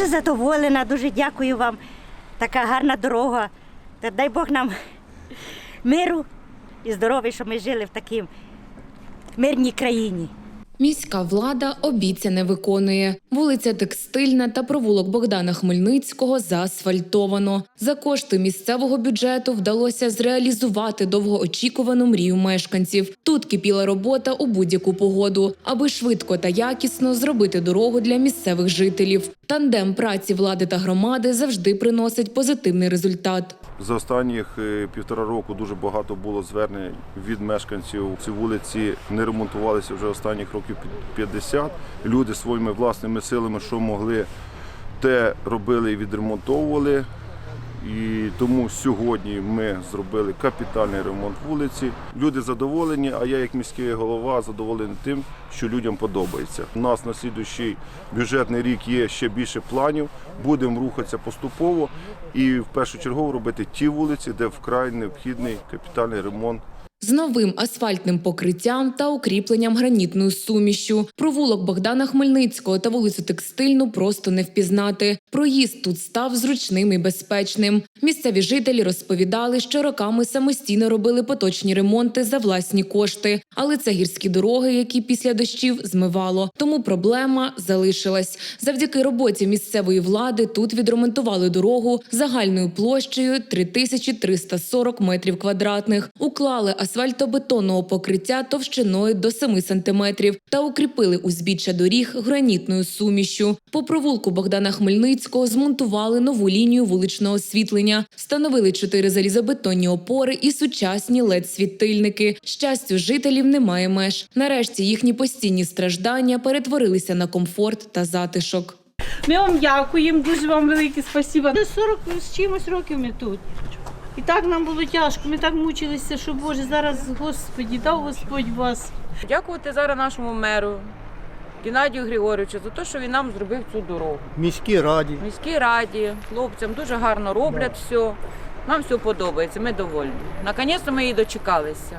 Дуже задоволена, дуже дякую вам. Така гарна дорога. Та дай Бог нам миру і здоров'я, щоб ми жили в такій мирній країні. Міська влада обіцяне виконує. Вулиця Текстильна та провулок Богдана Хмельницького заасфальтовано. За кошти місцевого бюджету вдалося зреалізувати довгоочікувану мрію мешканців. Тут кипіла робота у будь-яку погоду, аби швидко та якісно зробити дорогу для місцевих жителів. Тандем праці влади та громади завжди приносить позитивний результат. За останніх е, півтора року дуже багато було звернень від мешканців. Ці вулиці не ремонтувалися вже останніх років під 50. Люди своїми власними силами, що могли, те робили і відремонтовували. І тому сьогодні ми зробили капітальний ремонт вулиці. Люди задоволені, а я як міський голова задоволений тим, що людям подобається. У нас на слідуючий бюджетний рік є ще більше планів. Будемо рухатися поступово і в першу чергу робити ті вулиці, де вкрай необхідний капітальний ремонт З новим асфальтним покриттям та укріпленням гранітною сумішю. Провулок Богдана Хмельницького та вулицю Текстильну просто не впізнати. Проїзд тут став зручним і безпечним. Місцеві жителі розповідали, що роками самостійно робили поточні ремонти за власні кошти, але це гірські дороги, які після дощів змивало. Тому проблема залишилась. Завдяки роботі місцевої влади тут відремонтували дорогу загальною площею 3340 метрів квадратних, уклали асфальтобетонного покриття товщиною до 7 сантиметрів та укріпили узбіччя доріг гранітною сумішю. По провулку Богдана Хмельницького змонтували нову лінію вуличного освітлення, встановили чотири залізобетонні опори і сучасні лед-світильники. Щастю, жителів немає меж. Нарешті їхні постійні страждання перетворилися на комфорт та затишок. Ми вам дякуємо, дуже вам велике. Десь 40 з чимось років ми тут. І так нам було тяжко, ми так мучилися, що Боже, зараз, Господі, дав Господь вас. Дякувати зараз нашому меру Геннадію Григоровичу за те, що він нам зробив цю дорогу. міській раді. Міській раді, хлопцям дуже гарно роблять все. Нам все подобається, ми довольні. Наконець ми її дочекалися.